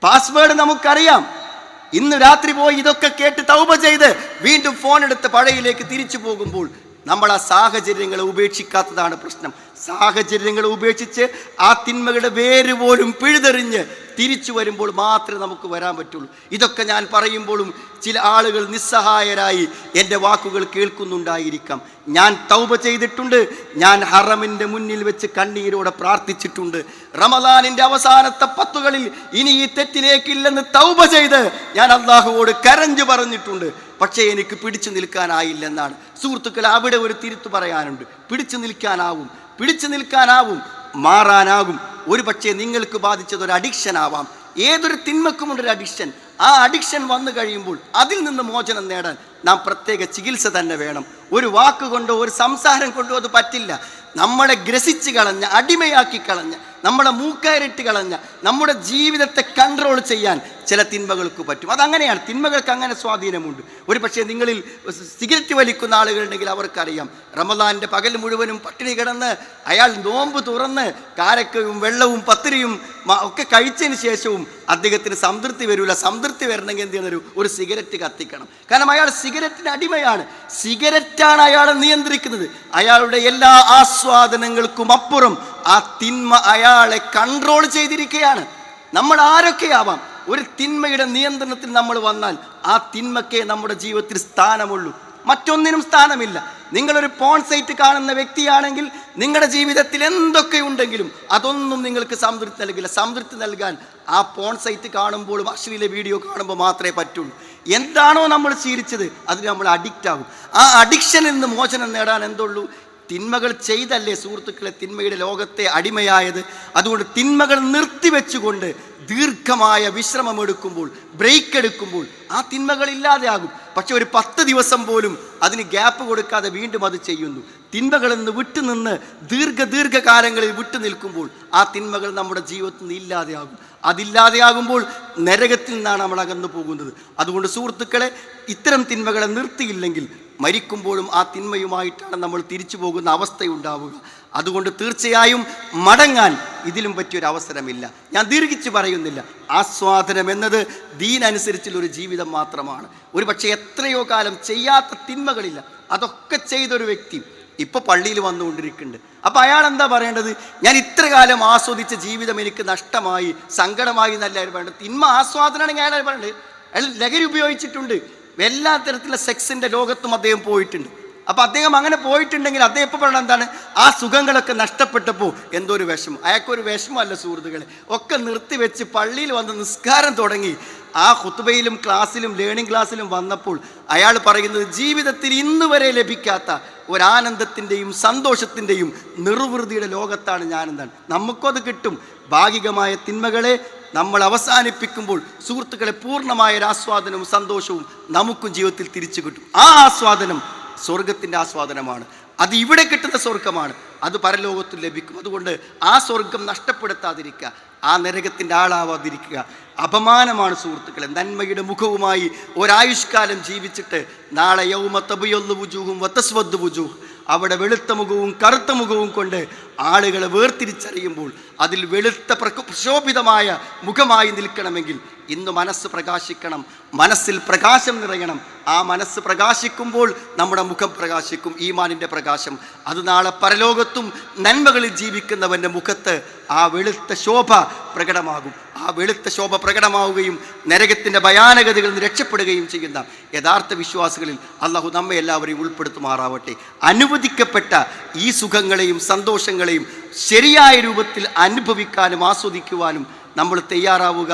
പാസ്വേഡ് നമുക്കറിയാം. ഇന്ന് രാത്രി പോയി ഇതൊക്കെ കേട്ട് തൗപ ചെയ്ത് വീണ്ടും ഫോൺ എടുത്ത് പഴയിലേക്ക് തിരിച്ചു പോകുമ്പോൾ നമ്മൾ ആ സാഹചര്യങ്ങളെ ഉപേക്ഷിക്കാത്തതാണ് പ്രശ്നം. സാഹചര്യങ്ങളെ ഉപേക്ഷിച്ച് ആ തിന്മകളുടെ വേര് പോലും പിഴുതെറിഞ്ഞ് തിരിച്ചു വരുമ്പോൾ മാത്രമേ നമുക്ക് വരാൻ പറ്റുള്ളൂ. ഇതൊക്കെ ഞാൻ പറയുമ്പോഴും ചില ആളുകൾ നിസ്സഹായരായി എന്റെ വാക്കുകൾ കേൾക്കുന്നുണ്ടായിരിക്കാം. ഞാൻ തൗപ ചെയ്തിട്ടുണ്ട്. ഞാൻ ഹറമിന്റെ മുന്നിൽ വെച്ച് കണ്ണീരോടെ പ്രാർത്ഥിച്ചിട്ടുണ്ട്. റമദാനിന്റെ അവസാനത്തെ പത്തുകളിൽ ഇനി ഈ തെറ്റിലേക്കില്ലെന്ന് തൗപ ചെയ്ത് ഞാൻ അള്ളാഹുവോട് കരഞ്ഞു പറഞ്ഞിട്ടുണ്ട്. പക്ഷേ എനിക്ക് പിടിച്ചു നിൽക്കാനായില്ലെന്നാണ്. സുഹൃത്തുക്കൾ അവിടെ ഒരു തിരുത്തു പറയാനുണ്ട്. പിടിച്ചു നിൽക്കാനാവും. പിടിച്ചു നിൽക്കാനാവും മാറാനാകും. ഒരു പക്ഷേ നിങ്ങൾക്ക് ബാധിച്ചത് ഒരു അഡിക്ഷൻ ആവാം. ഏതൊരു തിന്മക്കുമുണ്ടൊരു അഡിക്ഷൻ ആ അഡിക്ഷൻ വന്നു കഴിയുമ്പോൾ അതിൽ നിന്ന് മോചനം നേടാൻ നാം പ്രത്യേക ചികിത്സ തന്നെ വേണം. ഒരു വാക്കുകൊണ്ടോ ഒരു സംസാരം കൊണ്ടോ അത് പറ്റില്ല. നമ്മളെ ഗ്രസിച്ച് കളഞ്ഞ അടിമയാക്കി കളഞ്ഞ നമ്മളെ മൂക്കാരിട്ട് കളഞ്ഞ നമ്മുടെ ജീവിതത്തെ കൺട്രോൾ ചെയ്യാൻ ചില തിന്മകൾക്ക് പറ്റും. അതങ്ങനെയാണ്. തിന്മകൾക്ക് അങ്ങനെ സ്വാധീനമുണ്ട്. ഒരു പക്ഷേ നിങ്ങളിൽ സിഗരറ്റ് വലിക്കുന്ന ആളുകളുണ്ടെങ്കിൽ അവർക്കറിയാം. റമദാന്റെ പകൽ മുഴുവനും പട്ടിണി കിടന്ന് അയാൾ നോമ്പ് തുറന്ന് കാരക്കയും വെള്ളവും പത്തിരിയും ഒക്കെ കഴിച്ചതിന് ശേഷവും അദ്ദേഹത്തിന് സംതൃപ്തി വരില്ല സംതൃപ്തി വരണമെങ്കിൽ എന്ത് ചെയ്യണം? ഒരു സിഗരറ്റ് കത്തിക്കണം. കാരണം അയാൾ സിഗരറ്റിന് അടിമയാണ്. സിഗരറ്റാണ് അയാളെ നിയന്ത്രിക്കുന്നത്. അയാളുടെ എല്ലാ ആസ്വാദനങ്ങൾക്കും അപ്പുറം ആ തിന്മ അയാളെ കൺട്രോൾ ചെയ്തിരിക്കുകയാണ് നമ്മൾ ആരൊക്കെയാവാം? ഒരു തിന്മയുടെ നിയന്ത്രണത്തിൽ നമ്മൾ വന്നാൽ ആ തിന്മക്കേ നമ്മുടെ ജീവിതത്തിൽ സ്ഥാനമുള്ളൂ. മറ്റൊന്നിനും സ്ഥാനമില്ല. നിങ്ങളൊരു പോൺ സൈറ്റ് കാണുന്ന വ്യക്തിയാണെങ്കിൽ നിങ്ങളുടെ ജീവിതത്തിൽ എന്തൊക്കെ ഉണ്ടെങ്കിലും അതൊന്നും നിങ്ങൾക്ക് സംതൃപ്തി നൽകില്ല. സംതൃപ്തി നൽകാൻ ആ പോൺ സൈറ്റ് കാണുമ്പോഴും അശ്ലീല വീഡിയോ കാണുമ്പോൾ മാത്രമേ പറ്റുള്ളൂ. എന്താണോ നമ്മൾ ശീലിച്ചത് അതിന് നമ്മൾ അഡിക്റ്റ് ആകും. ആ അഡിക്ഷനിൽ നിന്ന് മോചനം നേടാൻ എന്തുള്ളൂ? തിന്മകൾ ചെയ്തല്ലേ സുഹൃത്തുക്കളെ തിന്മയുടെ ലോകത്തെ അടിമയായത്? അതുകൊണ്ട് തിന്മകൾ നിർത്തിവെച്ചുകൊണ്ട് ദീർഘമായ വിശ്രമം എടുക്കുമ്പോൾ ബ്രേക്ക് എടുക്കുമ്പോൾ ആ തിന്മകൾ ഇല്ലാതെയാകും പക്ഷെ ഒരു പത്ത് ദിവസം പോലും അതിന് ഗ്യാപ്പ് കൊടുക്കാതെ വീണ്ടും അത് ചെയ്യുന്നു. തിന്മകളിൽ നിന്ന് വിട്ടുനിന്ന് ദീർഘ ദീർഘകാലങ്ങളിൽ വിട്ടു നിൽക്കുമ്പോൾ ആ തിന്മകൾ നമ്മുടെ ജീവിതത്തിൽ നിന്ന് ഇല്ലാതെയാകും അതില്ലാതെയാകുമ്പോൾ നരകത്തിൽ നിന്നാണ് നമ്മൾ അകന്നു പോകുന്നത്. അതുകൊണ്ട് സുഹൃത്തുക്കളെ ഇത്തരം തിന്മകളെ നിർത്തിയില്ലെങ്കിൽ മരിക്കുമ്പോഴും ആ തിന്മയുമായിട്ടാണ് നമ്മൾ തിരിച്ചു പോകുന്ന അവസ്ഥയുണ്ടാവുക. അതുകൊണ്ട് തീർച്ചയായും മടങ്ങാൻ ഇതിലും പറ്റിയൊരു അവസരമില്ല ഞാൻ ദീർഘിച്ച് പറയുന്നില്ല. ആസ്വാദനം എന്നത് ദീനനുസരിച്ചുള്ള ഒരു ജീവിതം മാത്രമാണ്. ഒരു പക്ഷേ എത്രയോ കാലം ചെയ്യാത്ത തിന്മകളില്ല. അതൊക്കെ ചെയ്തൊരു വ്യക്തി ഇപ്പൊ പള്ളിയിൽ വന്നുകൊണ്ടിരിക്കുന്നുണ്ട്. അപ്പൊ അയാൾ എന്താ പറയേണ്ടത്? ഞാൻ ഇത്ര കാലം ആസ്വദിച്ച ജീവിതം എനിക്ക് നഷ്ടമായി സങ്കടമായി എന്നല്ല വേണ്ടത് തിന്മ ആസ്വാദനമാണെങ്കിൽ അയാൾ പറയേണ്ടത്. അയാൾ ലഹരി ഉപയോഗിച്ചിട്ടുണ്ട്. എല്ലാ തരത്തിലുള്ള സെക്സിന്റെ ലോകത്തും അദ്ദേഹം പോയിട്ടുണ്ട്. അപ്പോൾ അദ്ദേഹം അങ്ങനെ പോയിട്ടുണ്ടെങ്കിൽ അദ്ദേഹം ഇപ്പൊ പറയണത് എന്താണ്? ആ സുഖങ്ങളൊക്കെ നഷ്ടപ്പെട്ടപ്പോൾ എന്തോ ഒരു വിഷമം. അയാൾക്കൊരു വിഷമമല്ല സുഹൃത്തുക്കളെ. ഒക്കെ നിർത്തി വെച്ച് പള്ളിയിൽ വന്ന് നിസ്കാരം തുടങ്ങി. ആ ഹുത്തുബയിലും ക്ലാസ്സിലും ലേണിംഗ് ക്ലാസ്സിലും വന്നപ്പോൾ അയാൾ പറയുന്നത് ജീവിതത്തിൽ ഇന്ന് വരെ ലഭിക്കാത്ത ഒരാനന്ദത്തിന്റെയും സന്തോഷത്തിന്റെയും നിർവൃതിയുടെ ലോകത്താണ് ഞാനെന്താണ്. നമുക്കത് കിട്ടും. ഭാഗികമായ തിന്മകളെ നമ്മൾ അവസാനിപ്പിക്കുമ്പോൾ സുഹൃത്തുക്കളെ പൂർണമായ ഒരു ആസ്വാദനവും സന്തോഷവും നമുക്കും ജീവിതത്തിൽ തിരിച്ചു കിട്ടും. ആ ആസ്വാദനം സ്വർഗത്തിന്റെ ആസ്വാദനമാണ്. അത് ഇവിടെ കിട്ടുന്ന സ്വർഗമാണ് അത് പരലോകത്തിൽ ലഭിക്കും. അതുകൊണ്ട് ആ സ്വർഗം നഷ്ടപ്പെടുത്താതിരിക്കുക ആ നരകത്തിന്റെ ആളാവാതിരിക്കുക അപമാനമാണ് സുഹൃത്തുക്കളെ. നന്മയുടെ മുഖവുമായി ഒരായുഷ്കാലം ജീവിച്ചിട്ട് നാളെ യൗമ തബിയൊന്നു വുജൂഹും വത്തസ്വദ് വുജൂഹ്. അവിടെ വെളുത്ത മുഖവും കറുത്ത മുഖവും കൊണ്ട് ആളുകളെ വേർതിരിച്ചറിയുമ്പോൾ അതിൽ വെളുത്ത പ്രശോഭിതമായ മുഖമായി നിൽക്കണമെങ്കിൽ ഇന്ന് മനസ്സ് പ്രകാശിക്കണം. മനസ്സിൽ പ്രകാശം നിറയണം. ആ മനസ്സ് പ്രകാശിക്കുമ്പോൾ നമ്മുടെ മുഖം പ്രകാശിക്കും ഈമാനിന്റെ പ്രകാശം. അത് നാളെ പരലോകത്തും നന്മകളിൽ ജീവിക്കുന്നവന്റെ മുഖത്ത് ആ വെളുത്ത ശോഭ പ്രകടമാകും. ആ വെളുത്ത ശോഭ പ്രകടമാവുകയും നരകത്തിന്റെ ഭയാനകതകളിൽ നിന്ന് രക്ഷപ്പെടുകയും ചെയ്യുന്ന യഥാർത്ഥ വിശ്വാസികളിൽ അള്ളാഹു നമ്മെ എല്ലാവരെയും ഉൾപ്പെടുത്തുമാറാവട്ടെ. അനുവദിക്കപ്പെട്ട ഈ സുഖങ്ങളെയും സന്തോഷങ്ങളെയും ശരിയായ രൂപത്തിൽ അനുഭവിക്കാനും ആസ്വദിക്കുവാനും നമ്മൾ തയ്യാറാവുക.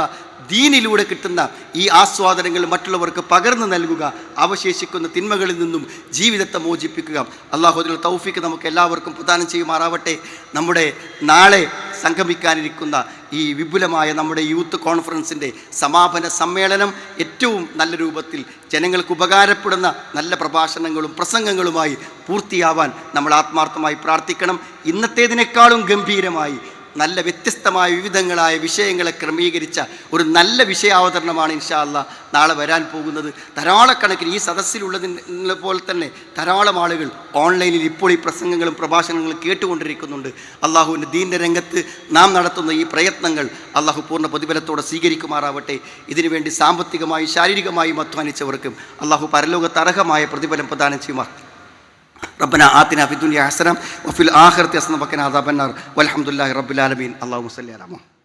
ദീനിലൂടെ കിട്ടുന്ന ഈ ആസ്വാദനങ്ങൾ മറ്റുള്ളവർക്ക് പകർന്നു നൽകുക അവശേഷിക്കുന്ന തിന്മകളിൽ നിന്നും ജീവിതത്തെ മോചിപ്പിക്കുക. അള്ളാഹു തൗഫിക്ക് തൗഫീക്ക് നമുക്ക് എല്ലാവർക്കും പ്രദാനം ചെയ്യുമാറാവട്ടെ. നമ്മുടെ നാളെ സംഗമിക്കാനിരിക്കുന്ന ഈ വിപുലമായ നമ്മുടെ യൂത്ത് കോൺഫറൻസിന്റെ സമാപന സമ്മേളനം ഏറ്റവും നല്ല രൂപത്തിൽ ജനങ്ങൾക്ക് ഉപകാരപ്പെടുന്ന നല്ല പ്രഭാഷണങ്ങളും പ്രസംഗങ്ങളുമായി പൂർത്തിയാവാൻ നമ്മൾ ആത്മാർത്ഥമായി പ്രാർത്ഥിക്കണം. ഇന്നത്തേതിനേക്കാളും ഗംഭീരമായി നല്ല വ്യത്യസ്തമായ വിവിധങ്ങളായ വിഷയങ്ങളെ ക്രമീകരിച്ച ഒരു നല്ല വിഷയാവതരണമാണ് ഇൻഷാ അല്ലാ നാളെ വരാൻ പോകുന്നത്. ധാരാളക്കണക്കിന് ഈ സദസ്സിലുള്ളതിനെ പോലെ തന്നെ ധാരാളം ആളുകൾ ഓൺലൈനിൽ ഇപ്പോൾ ഈ പ്രസംഗങ്ങളും പ്രഭാഷണങ്ങളും കേട്ടുകൊണ്ടിരിക്കുന്നുണ്ട്. അള്ളാഹുവിന്റെ ദീന്റെ രംഗത്ത് നാം നടത്തുന്ന ഈ പ്രയത്നങ്ങൾ അള്ളാഹു പൂർണ പ്രതിഫലത്തോടെ സ്വീകരിക്കുമാറാവട്ടെ. ഇതിനുവേണ്ടി സാമ്പത്തികമായും ശാരീരികമായും അധ്വാനിച്ചവർക്കും അള്ളാഹു പരലോകത്ത് അർഹമായ പ്രതിഫലം പ്രദാനം ചെയ്യുമാർ ربنا آتنا في الدنيا حسنة وفي الآخرة حسنة وقنا عذاب النار والحمد لله رب العالمين. اللهم صل على محمد.